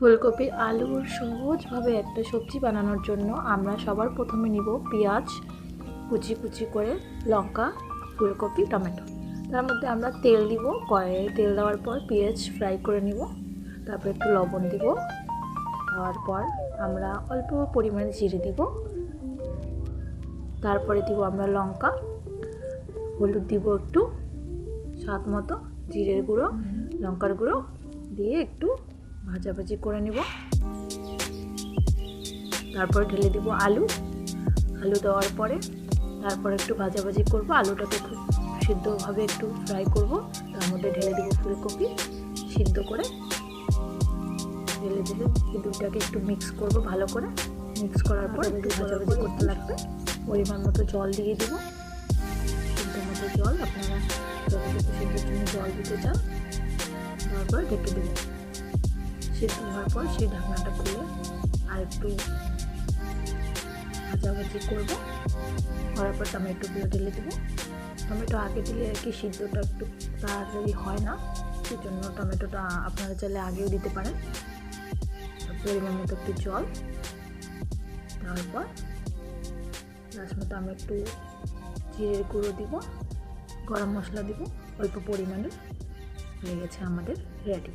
ফুলকপি আলুর সহজভাবে একটা সবজি বানানোর জন্য আমরা সবার প্রথমে নিব পেঁয়াজ, কুচি কুচি করে লঙ্কা, ফুলকপি, টমেটো। তার মধ্যে আমরা তেল দিব, কড়াইয়ে তেল দেওয়ার পর পেঁয়াজ ফ্রাই করে নিব। তারপর একটু লবণ দিব। দেওয়ার পর আমরা অল্প পরিমাণে জিরে দিব। তারপরে দিব আমরা লঙ্কা। হলুদ দিব একটু। স্বাদ মতো জিরের গুঁড়ো, লঙ্কার গুঁড়ো দিয়ে একটু ভাজাভাজি করে নিব। তারপর ঢেলে দিব আলু। আলু দেওয়ার পরে তারপর একটু ভাজাভাজি করব। আলুটাকে খুব সিদ্ধভাবে একটু ফ্রাই করব। তার মধ্যে ঢেলে দিব ফুলকপি সিদ্ধ করে। ঢেলে দিলে এই দুটাকে একটু মিক্স করব ভালো করে। মিক্স করার পর একটু ভাজাভাজি করতে লাগবে। পরিমাণ মতো জল দিয়ে দিব। সিদ্ধ মতো জল আপনারা যতটুকু সিদ্ধের জন্য জল দিতে চান। তারপর ঢেকে দেবেন সিদ্ধ হওয়ার পর সেই ঢাকনাটা খুলে আর একটু ভাজাভাজি করব। করার পর টমেটোগুলো ঢেলে দেবো। টমেটো আগে দিলে আর কি সিদ্ধটা একটু তাড়াতাড়ি হয় না সেই জন্য টমেটোটা আপনারা চাইলে আগেও দিতে পারেন। পরিমাণ মতো একটু জল। তারপর লাস্ট মতো আমরা একটু জিরের গুঁড়ো দিব, গরম মশলা দিব, অল্প পরিমাণে। হয়ে গেছে আমাদের রেডি।